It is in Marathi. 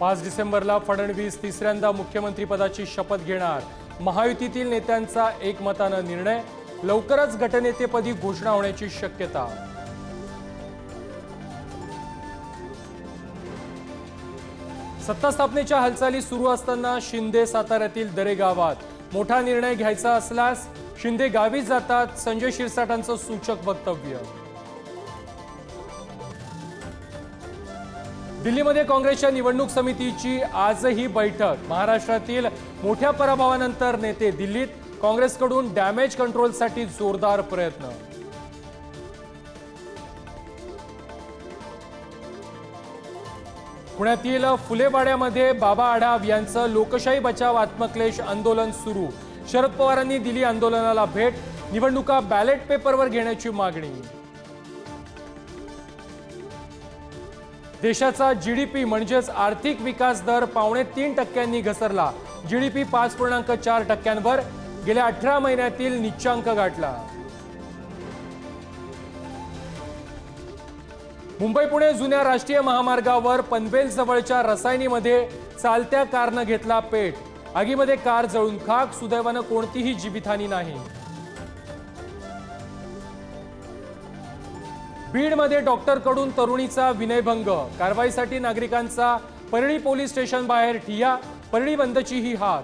पाच डिसेंबरला फडणवीस तिसऱ्यांदा मुख्यमंत्रीपदाची शपथ घेणार. महायुतीतील नेत्यांचा एकमतानं निर्णय लवकरच गटनेतेपदी घोषणा होण्याची शक्यता. सत्ता स्थापनेच्या हालचाली सुरू असताना शिंदे साताऱ्यातील दरे गावात. मोठा निर्णय घ्यायचा असल्यास शिंदे गावीच जातात संजय शिरसाटांचं सूचक वक्तव्य. दिल्लीमध्ये काँग्रेसच्या निवडणूक समितीची आजही बैठक. महाराष्ट्रातील मोठ्या पराभवानंतर नेते दिल्लीत काँग्रेसकडून डॅमेज कंट्रोलसाठी जोरदार प्रयत्न. पुण्यातील फुलेवाड्यामध्ये बाबा आढाव यांचं लोकशाही बचाव आत्मक्लेश आंदोलन सुरू. शरद पवारांनी दिली आंदोलनाला भेट. निवडणुका बॅलेट पेपरवर घेण्याची मागणी. देशाचा जी डी पी म्हणजेच आर्थिक विकास दर पावणे तीन टक्क्यांनी घसरला. जी डी पी पाच पूर्णांक चार टक्क्यांवर गेल्या अठरा महिन्यातील निच्चांक गाठला. मुंबई पुणे जुन्या राष्ट्रीय महामार्गावर पनवेलजवळच्या रसायनीमध्ये चालत्या कारनं घेतला पेट. आगीमध्ये कार जळून खाक सुदैवानं कोणतीही जीवितहानी नाही. बीडमध्ये डॉक्टरकडून तरुणीचा विनयभंग. कारवाईसाठी नागरिकांचा परळी पोलीस स्टेशन बाहेर ठिया परळी बंदची ही हात